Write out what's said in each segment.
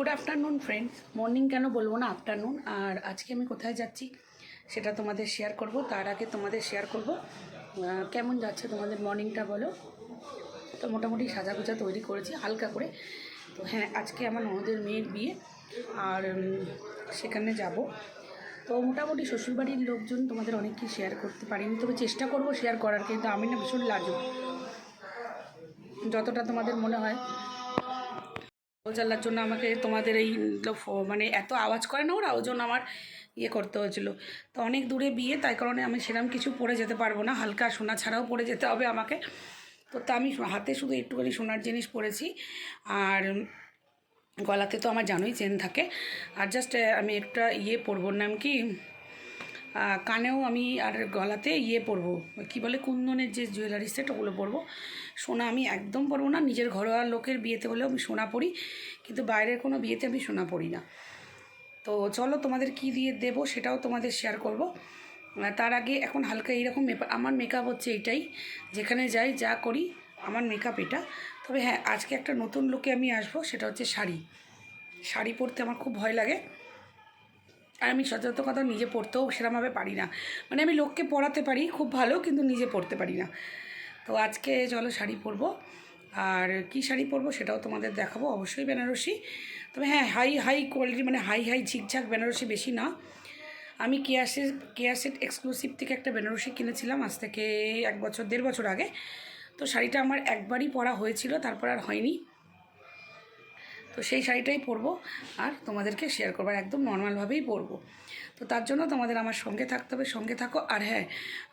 Good afternoon friends morning কেন বলব না আফটারনুন আর আজকে আমি কোথায় যাচ্ছি সেটা তোমাদের শেয়ার করব। তার আগে তোমাদের শেয়ার করব। কেমন যাচ্ছে তোমাদের মর্নিংটা বলো? তো মোটামুটি সাজাগুজা তৈরি করেছি, হালকা করে। তো হ্যাঁ আজকে আমার ননদের মেয়ের বিয়ে, আর সেখানে যাব। তো মোটামুটি শ্বশুরবাড়ির লোকজন তোমাদের অনেককেই শেয়ার করতে পারিনি তবে চেষ্টা করব শেয়ার করার, কিন্তু আমি না ভীষণ লাজুক। যতটা তোমাদের মনে হয় চালার জন্য আমাকে তোমাদের এই মানে এত আওয়াজ করে না ওরা? ওই জন্য আমার ইয়ে করতে হয়েছিল। তো অনেক দূরে বিয়ে, তাই কারণে আমি সেরকম কিছু পরে যেতে পারব না। হালকা সোনা ছাড়াও পরে যেতে হবে আমাকে। তো তা আমি হাতে শুধু একটুখানি সোনার জিনিস পরেছি আর গলাতে তো আমার জানোই চেন থাকে। আর জাস্ট আমি একটা ইয়ে পরবো, নাম কি? কানেও আমি আর গলাতে ইয়ে পরবো। কি বলে? কুন্দনের যে জুয়েলারি সেট ওগুলো পরবো। সোনা আমি একদম পরবো না। নিজের ঘরোয়া লোকের বিয়েতে হলেও আমি সোনা পরি। কিন্তু বাইরের কোনো বিয়েতে আমি সোনা পরি না। তো চলো তোমাদের কি দিয়ে দেবো সেটাও তোমাদের শেয়ার করব। তার আগে এখন হালকা এইরকম আমার মেকআপ হচ্ছে এটাই যেখানে যাই, যা করি, আমার মেকআপ এটা। তবে হ্যাঁ আজকে একটা নতুন লোকে আমি আসব, সেটা হচ্ছে শাড়ি। শাড়ি পরতে আমার খুব ভয় লাগে। আর আমি সচরাচর কথা নিজে পড়তেও সেরকমভাবে পারি না। মানে আমি লোককে পড়াতে পারি, খুব ভালো, কিন্তু নিজে পড়তে পারি না। তো আজকে চলো শাড়ি পরবো। আর কি শাড়ি পরবো সেটাও তোমাদের দেখাবো, অবশ্যই বেনারসি। তবে হ্যাঁ হাই হাই কোয়ালিটি মানে হাই হাই ঝিকঝাক বেনারসি বেশি না। আমি কেয়াসের কেয়াসেট এক্সক্লুসিভ থেকে একটা বেনারসি কিনেছিলাম আজ থেকে এক বছর, দেড় বছর আগে। তো শাড়িটা আমার একবারই পরা হয়েছিল, তারপর আর হয়নি। তো সেই শাড়িটাই পরবো আর তোমাদেরকে শেয়ার করব একদম নর্মালভাবেই পরবো। তো তার জন্য তোমাদের আমার সঙ্গে থাকতে হবে, সঙ্গে থাকো। আর হ্যাঁ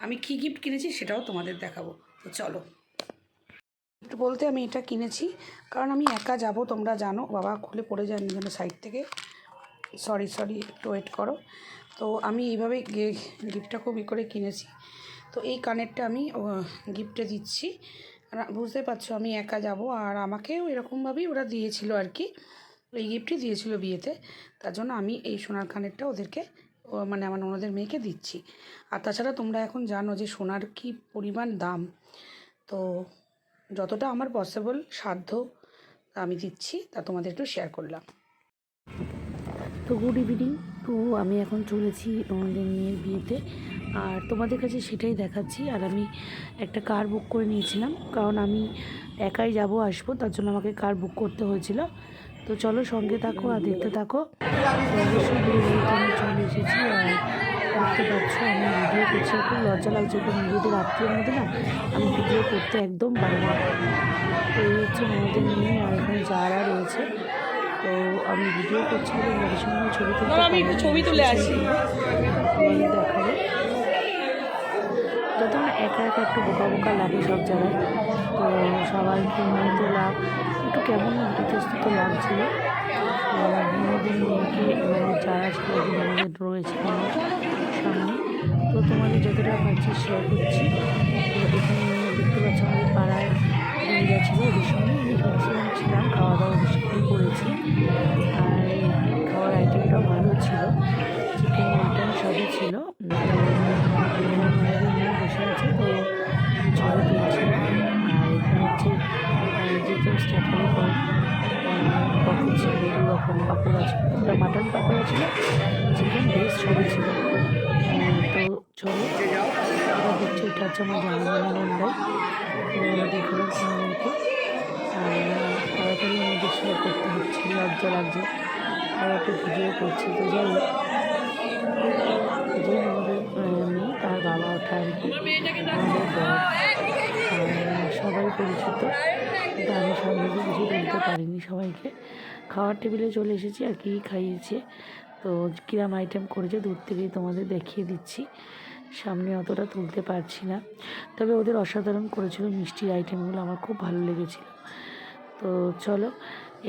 আমি কী গিফট কিনেছি সেটাও তোমাদের দেখাবো। তো চলো। বলতে আমি এটা কিনেছি কারণ আমি একা যাব, তোমরা জানো। বাবা খুলে পড়ে যায়নি যেন সাইড থেকে। সরি সরি একটু ওয়েট করো। তো আমি এইভাবে গিফটটা খুব ই করে কিনেছি। তো এই কানেরটা আমি গিফটে দিচ্ছি। বুঝতে পারছ, আমি একা যাব। আর আমাকেও এরকমভাবেই ওরা দিয়েছিল আর কি। এই গিফটই দিয়েছিল বিয়েতে। তার জন্য আমি এই সোনার কানেরটা ওদেরকে মানে আমার ওনাদের মেয়েকে দিচ্ছি। আর তাছাড়া তোমরা এখন জানো যে সোনার কি পরিমাণ দাম। তো যতটা আমার পসিবল সাধ্য আমি দিচ্ছি, তা তোমাদের একটু শেয়ার করলাম। তো গুড ইভিনিং তো আমি এখন চলেছি তোমাদের মেয়ের বিয়েতে। আর তোমাদের কাছে সেটাই দেখাচ্ছি। আর আমি একটা কার বুক করে নিয়েছিলাম কারণ আমি একাই যাব আসব তার জন্য আমাকে কার বুক করতে হয়েছিল। তো চলো সঙ্গে থাকো আর দেখতে থাকো। চলে এসেছি আর দেখতে পাচ্ছ আমি ভিডিও করছি। খুব লজ্জা লাগছে খুব নিজেদের আত্মীয়ের মধ্যে না আমি ভিডিও করতে একদম পারি না। তো এই হচ্ছে আমাদের নিয়ে আর এখানে যারা রয়েছে। তো আমি ভিডিও করছি বলে ওদের সঙ্গে ছবি তুলতে আমি একটু ছবি তুলে আসি দেখাবো যত একা একটু বোকা বোকা লাগে সব জায়গায়। তো সবাইকে নিয়ে তোলা একটু কেমন ইতস্তত লাগছিল আমাদের মেয়েকে যারা ছিল আমাদের রয়েছে আমার সামনে। তো তোমাদের যতটা পাচ্ছি শেয়ার করছি। তো এখানে দেখতে পাচ্ছি আমাদের পাড়ায় নিয়ে গেছিল ওদের সঙ্গে ম্যাক্সিমাম ছিলাম খাওয়া দাওয়া ওদের সঙ্গেই করেছি। আর খাওয়ার আইটেমটাও ভালো ছিল চিকেন মাটন সবই ছিল। বসে আছে। দু রকম পাপড় আছে একটা মাটন পাপড় ছিল চিকেন বেশ সবই ছিল। তো চলো এটা হচ্ছে এটা হচ্ছে আমার জামাইবালা নন্দাই তোমাদেরকে আর তাড়াতাড়ি আমাদের শেয়ার করতে হচ্ছে লজ্জা লাগছে আর একটু ভিডিও করছি। তো যাই যে আমাদের মেয়ে তার বাবা ওঠা আর কি, আমাদের সবাই পরিচিত। কিন্তু আমি দিয়ে কিছু তুলতে পারিনি সবাইকে। খাওয়ার টেবিলে চলে এসেছি আর কি খাইয়েছে। তো কিরাম আইটেম করেছে দূর থেকেই তোমাদের দেখিয়ে দিচ্ছি। সামনে অতটা তুলতে পারছি না। তবে ওদের অসাধারণ করেছিল মিষ্টির আইটেমগুলো আমার খুব ভালো লেগেছিল। তো চলো,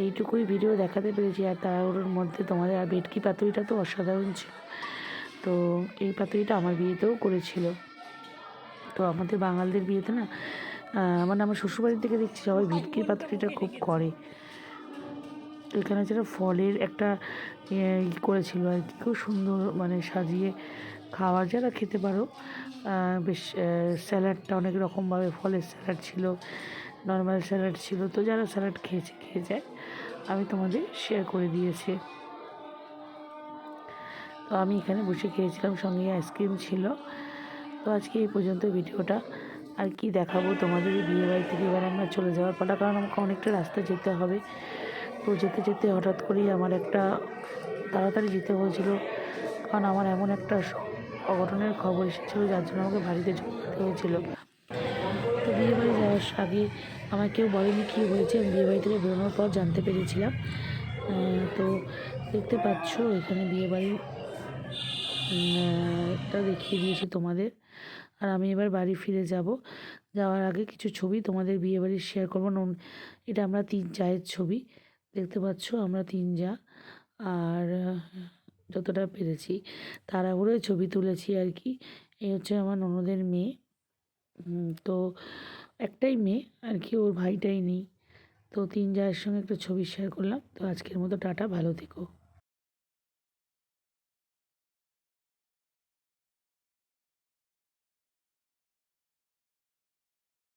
এইটুকুই ভিডিও দেখাতে পেরেছি আর তাড়াহুড়োর মধ্যে তোমাদের, আর বেটকি পাতুরিটা তো অসাধারণ ছিল। তো এই পাতুরিটা আমার বিয়েতেও করেছিল। তো আমাদের বাঙালিদের বিয়েতে না মানে আমার শ্বশুরবাড়ির থেকে দেখছি সবাই ভেটকির পাতুরিটা খুব করে। এখানে যেটা ফলের একটা ইয়ে ই করেছিল আর কি। খুব সুন্দর মানে সাজিয়ে খাবার যারা খেতে পারো। বেশ স্যালাডটা অনেক রকমভাবে ফলের স্যালাড ছিল, নর্মাল স্যালাড ছিল। তো যারা স্যালাড খেয়েছে, খেয়ে যায়। আমি তোমাদের শেয়ার করে দিয়েছি। তো আমি এখানে বসে খেয়েছিলাম, সঙ্গে আইসক্রিম ছিল। তো আজকে এই পর্যন্ত ভিডিওটা। আর কি দেখাবো তোমাদের বিয়ে বাড়ি থেকে এবার আমরা চলে যাওয়ার পালা, কারণ আমাকে অনেকটা রাস্তা যেতে হবে। তো যেতে যেতে হঠাৎ করেই আমার একটা তাড়াতাড়ি যেতে হয়েছিল, কারণ আমার এমন একটা অঘটনের খবর এসেছিল যার জন্য আমাকে বাড়িতে যেতে হয়েছিল। তো বিয়ে বাড়ি যাওয়ার আগে আমার কেউ বলেনি কী হয়েছে, আমি বিয়ে বাড়ি থেকে বেরোনোর পর জানতে পেরেছিলাম। তো দেখতে পাচ্ছ, এখানে বিয়ে বাড়ি টা দেখিয়ে দিয়েছি তোমাদের। আর আমি এবার বাড়ি ফিরে যাব। যাওয়ার আগে কিছু ছবি তোমাদের বিয়ে বাড়ির শেয়ার করব। নুন- এটা আমরা তিন জায়ের ছবি, দেখতে পাচ্ছ? আমরা তিন যা। আর যতটা পেরেছি। তাড়াহুড়োয় ছবি তুলেছি আর কি। এই হচ্ছে আমার ননদের মেয়ে। তো একটাই মেয়ে, আর কি ওর ভাইটাই নেই। তো তিন জায়ের সঙ্গে একটা ছবি শেয়ার করলাম। তো আজকের মতো টাটা, ভালো থেকো।